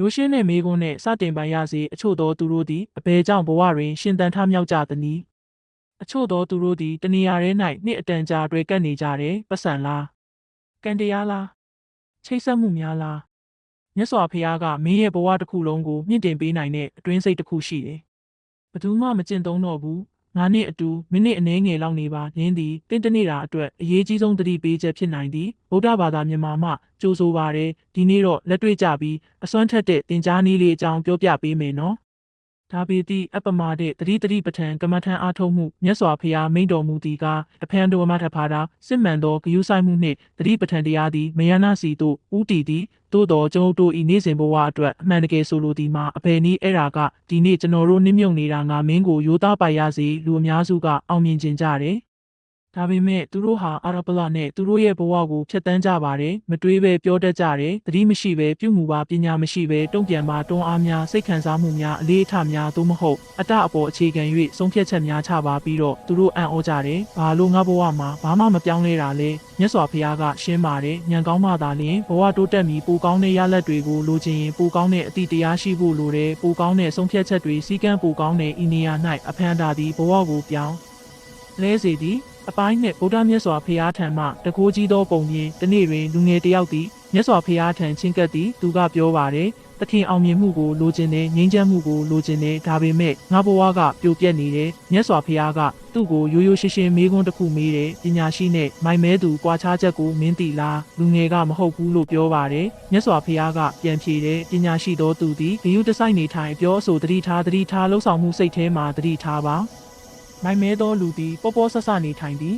ရိုးရှင်းတဲ့မေးခွန်းနဲ့စတင်ပိုင်ရစေအချို့သောသူတို့သည်အဘယ်ကြောင့်ဘဝတွင်ရှင်သန်ထမြောက်ကြသနည်းအချို့သောသူတို့သည်တနေရာထဲ၌နှစ်အတန်ကြာအတွဲကပ်နေကြတယ်ပတ်စံလားကံတရားလားချိတ်ဆက်မှုများလားမြတ်စွာဘုရားကမင်းရဲ့ဘဝတစ်ခုလုံးကိုမြင့်တင်ပေးနိုင်တဲ့အတွင်းစိတ်တစ်ခုရှိတယ်ဘယ်သူမှမကျင့်သုံးတော့ဘူး ငါနဲ့အတူမိနစ်အနည်းငယ်လောက်နေပါရင်းသည်တင့်တနေတာအတွက်အရေးကြီးဆုံးသတိပေးချက်ဖြစ်နိုင်သည်ဗုဒ္ဓဘာသာမြန်မာမှကြိုးဆိုပါရယ်ဒီနေ့တော့လက်တွေ့ကြပြီးအစွမ်းထက်တဲ့တင် जा နည်းလေးအကြောင်းပြောပြပေးမယ်နော် ဒါပေတိအပမတဲ့တတိတတိပဋ္ဌံကမ္မထံအားထုတ်မှုမြတ်စွာဘုရားမိန့်တော်မူသည်ကအဖန်တော်မထဖာတာစစ်မှန်သောဂယုဆိုင်မှုနှင့်တတိပဋ္ဌံတရားသည်မယနာစီသို့ဥတီသည်သို့တော်ကျွန်ုပ်တို့ဤနေ့စဉ်ဘဝအတွက်အမှန်တကယ်ဆိုလိုသည်မှာအဘယ်နည်းအဲ့ဒါကဒီနေ့ကျွန်တော်တို့နှိမ့်မြုံနေတာငါမင်းကိုရိုးသားပိုင်ရစေလူအများစုကအောင်မြင်ခြင်းကြတယ် ဒါပေမဲ့သူတို့ဟာအာရပလနဲ့သူတို့ရဲ့ဘဝကိုဖျက်ဆီးကြပါတယ်မတွေးပဲပြောတတ်ကြတယ်သတိမရှိပဲပြုမှုပါပညာမရှိပဲတုံ့ပြန်ပါတွန်းအားများစိတ်ခံစားမှုများအလေးအထားများသို့မဟုတ်အတအပေါ်အခြေခံ၍ဆုံးဖြတ်ချက်များချပါပြီးတော့သူတို့အံ့ဩကြတယ်ဘာလို့ငါဘဝမှာဘာမှမပြောင်းလဲတာလဲမြတ်စွာဘုရားကရှင်းပါတယ်ညံကောင်းမှသာလျှင်ဘဝတိုးတက်ပြီးပိုကောင်းတဲ့ရလဒ်တွေကိုလိုချင်ရင်ပိုကောင်းတဲ့အသည့်တရားရှိဖို့လိုတယ်ပိုကောင်းတဲ့ဆုံးဖြတ်ချက်တွေစီကံပိုကောင်းတဲ့ဤနေရာ၌အဖန်တာသည်ဘဝကိုပြောင်းလဲစေသည် အပိုင်းနှင့်ဗုဒ္ဓမြတ်စွာဘုရားထံမှတကိုးကြီးသောပုံပြင်တနေ့တွင်လူငယ်တစ်ယောက်သည်မြတ်စွာဘုရားထံချင်းကပ်သည်သူကပြောပါတယ်တခင်အောင်မြင်မှုကိုလိုချင်တယ်ငြိမ်းချမ်းမှုကိုလိုချင်တယ်ဒါပေမဲ့ငါဘဝကပြိုပြက်နေတယ်မြတ်စွာဘုရားကသူ့ကိုရိုးရိုးရှင်းရှင်းမေးခွန်းတစ်ခုမေးတယ်ပညာရှိနဲ့မိုင်မဲသူကြွားချချက်ကိုမင်းသိလားလူငယ်ကမဟုတ်ဘူးလို့ပြောပါတယ်မြတ်စွာဘုရားကပြန်ဖြေတယ်ပညာရှိသောသူသည်ဂယုတဆိုင်နေထိုင်ပြောဆိုတတိထားတတိထားလှုပ်ဆောင်မှုစိတ်ထဲမှာတတိထားပါ မိုင်မဲသောလူသည်ပေါ်ပေါ်ဆဆနေထိုင်သည်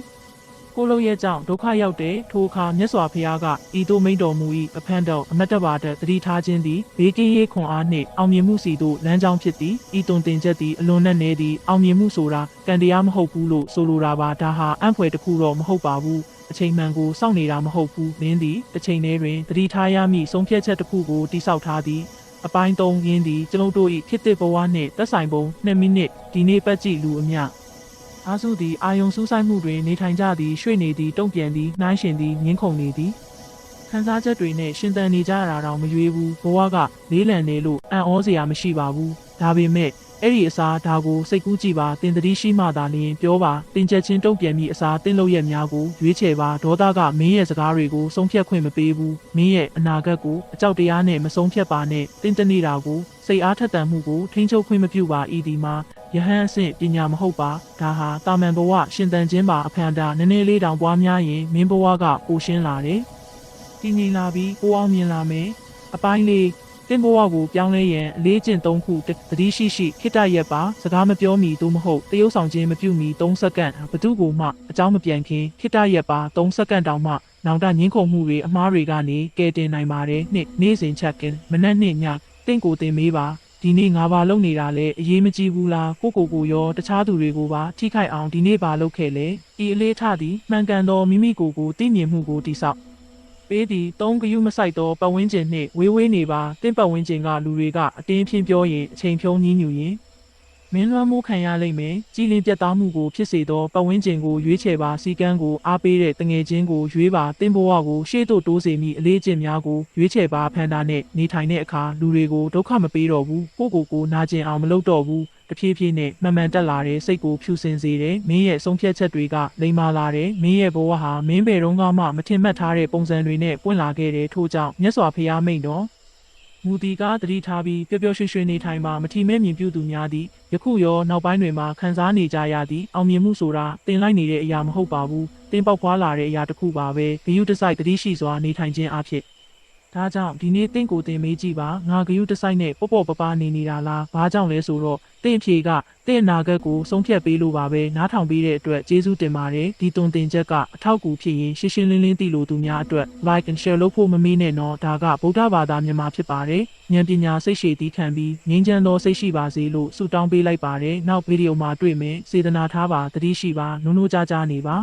ကိုလိုရဲ့ကြောင့်ဒုက္ခရောက်တဲ့ထိုအခါမြတ်စွာဘုရားကဤသို့မိန့်တော်မူ၏အဖန်တော်အမတ်တဘာတသတိထားခြင်းသည်ဘေးကင်းရေးခွန်အားနှင့်အောင်မြင်မှုစီသို့လမ်းကြောင်းဖြစ်သည်ဤတုံတင်ချက်သည်အလွန်နဲ့နေသည်အောင်မြင်မှုဆိုတာကံတရားမဟုတ်ဘူးလို့ဆိုလိုတာပါဒါဟာအံ့ဖွယ်တစ်ခုတော့မဟုတ်ပါဘူးအချိန်မှန်ကိုစောင့်နေတာမဟုတ်ဘူးမင်းသည်တစ်ချိန်တည်းတွင်သတိထားရမည့်ဆုံးဖြတ်ချက်တစ်ခုကိုတိစောက်ထားသည်အပိုင်း၃ရင်းသည်ကျွန်ုပ်တို့၏ဖြစ်တဲ့ဘဝနှင့်သက်ဆိုင်ပုံ2မိနစ်ဒီနေ့ပတ်ကြည့်လူအမျှ အားစုသည်အာယုံစူးစိုက်မှုတွင်နေထိုင်ကြသည်ရွှေ့နေသည်တုံ့ပြန်သည်နှိုင်းရှင်သည်ငင်းခုန်နေသည်ခံစားချက်တွေနဲ့ရှင်သန်နေကြတာတော့မရွေးဘူးဘဝကလေးလံနေလို့အံ့ဩစရာမရှိပါဘူးဒါပေမဲ့အဲ့ဒီအစားဒါကိုစိတ်ကူးကြည့်ပါတင်တတိရှိမှသာလျှင်ပြောပါတင်ချက်ချင်းတုံ့ပြန်မိအစားတင်းလို့ရဲ့များကိုရွေးချယ်ပါဒေါသကမင်းရဲ့စကားတွေကိုဆုံးဖြတ်ခွင့်မပေးဘူးမင်းရဲ့အနာဂတ်ကိုအကြောက်တရားနဲ့မဆုံးဖြတ်ပါနဲ့တင်းတနေတာကိုစိတ်အားထက်သန်မှုကိုထိန်းချုပ်ခွင့်မပြုပါဤဒီမှာ ယဟန်အဆင့်ပညာမဟုတ်ပါဒါဟာတာမန်ဘဝရှင်သန်ခြင်းပါအဖန်တာနည်းနည်းလေးတောင်ပွားများရင်မင်းဘဝကပိုရှင်းလာတယ်တည်ငြိမ်လာပြီးပိုအောင်မြင်လာမယ်အပိုင်းလေးတင်ဘဝကိုပြောင်းလဲရန်အလေးကျင့်၃ခုတတိရှိရှိခိတရက်ပါစကားမပြောမီသို့မဟုတ်တရုပ်ဆောင်ခြင်းမပြုမီ3စက္ကန့်ဘသူကိုမှအကြောင်းမပြန်ခင်ခိတရက်ပါ3စက္ကန့်တောင်မှနောင်တငင်းခုန်မှုတွေအမားတွေကနေကဲတင်နိုင်ပါတယ်နှစ်နေ့စဉ်ချက်ကင်မနက်နှစ်ညတင့်ကိုတင်မေးပါ ဒီနေ့ငါဘာလုပ်နေတာလဲအရေးမကြီးဘူးလားကိုကိုကိုရောတခြားသူတွေကိုပါထိခိုက်အောင်ဒီနေ့ဘာလုပ်ခဲ့လဲဤအလေးထသည်မှန်ကန်သောမိမိကိုယ်ကိုသိမြင်မှုကိုတိဆောက်ပေးသည်သုံးကယူမဆိုင်သောပတ်ဝန်းကျင်နှင့်ဝေးဝေးနေပါတင့်ပတ်ဝန်းကျင်ကလူတွေကအတင်းဖြင်းပြောရင်အချိန်ဖြုံးညင်းညူရင် မင်းလွှမ်းမိုးခံရလိမ့်မယ်ကြည်လင်ပြတ်သားမှုကိုဖြစ်စေသောပတ်ဝန်းကျင်ကိုရွေးချယ်ပါစီကန်းကိုအားပေးတဲ့တငယ်ချင်းကိုရွေးပါတင်းဘဝကိုရှေ့သို့တိုးစေမိအလေးအကျင့်များကိုရွေးချယ်ပါဖန်တာနဲ့နေထိုင်တဲ့အခါလူတွေကိုဒုက္ခမပေးတော့ဘူးကိုယ့်ကိုယ်ကိုနာကျင်အောင်မလုပ်တော့ဘူးတဖြည်းဖြည်းနဲ့မှန်မှန်တက်လာတဲ့စိတ်ကိုဖြူစင်စေတယ်မင်းရဲ့ဆုံးဖြတ်ချက်တွေကလိမ္မာလာတယ်မင်းရဲ့ဘဝဟာမင်းဘယ်တော့မှမထင်မှတ်ထားတဲ့ပုံစံတွေနဲ့ပွင့်လာခဲ့တယ်ထို့ကြောင့်မြတ်စွာဘုရားမိန့်တော် မူတီကတတိထားပြီးပျော်ပျော်ရွှင်ရွှင်နေထိုင်ပါမထီမဲ့မြင်ပြုသူများသည်ယခုရောနောက်ပိုင်းတွေမှာခံစားနေကြရသည့်အောင်မြင်မှုဆိုတာတင်လိုက်နေတဲ့အရာမဟုတ်ပါဘူးတင်ပေါက်ဖွာလာတဲ့အရာတစ်ခုပါပဲဂယုတစိုက်တတိရှိစွာနေထိုင်ခြင်းအဖြစ် ဒါကြောင့်ဒီနေ့တင့်ကိုတင်မေးကြည့်ပါငါဂယုတစိုက်နဲ့ပေါ့ပေါ့ပပနေနေတာလားဘာကြောင့်လဲဆိုတော့တင့်အဖြေကတင့်အနာဂတ်ကိုဆုံးဖြတ်ပေးလို့ပါပဲနားထောင်ပေးတဲ့အတွက်ကျေးဇူးတင်ပါတယ်ဒီတုံတင်ချက်ကအထောက်အကူဖြစ်ရင်ရှင်းရှင်းလင်းလင်းသိလို့သူများအတွက် like and share လုပ်ဖို့မမေ့နဲ့နော်ဒါကဗုဒ္ဓဘာသာမြန်မာဖြစ်ပါတယ်ဉာဏ်ပညာစိတ်ရှည်တည်ခံပြီးငြိမ်းချမ်းသောစိတ်ရှိပါစေလို့ဆုတောင်းပေးလိုက်ပါတယ်နောက်ဗီဒီယိုမှာတွေ့မယ်စေတနာထားပါတတိရှိပါနုံနုကြကြနေပါ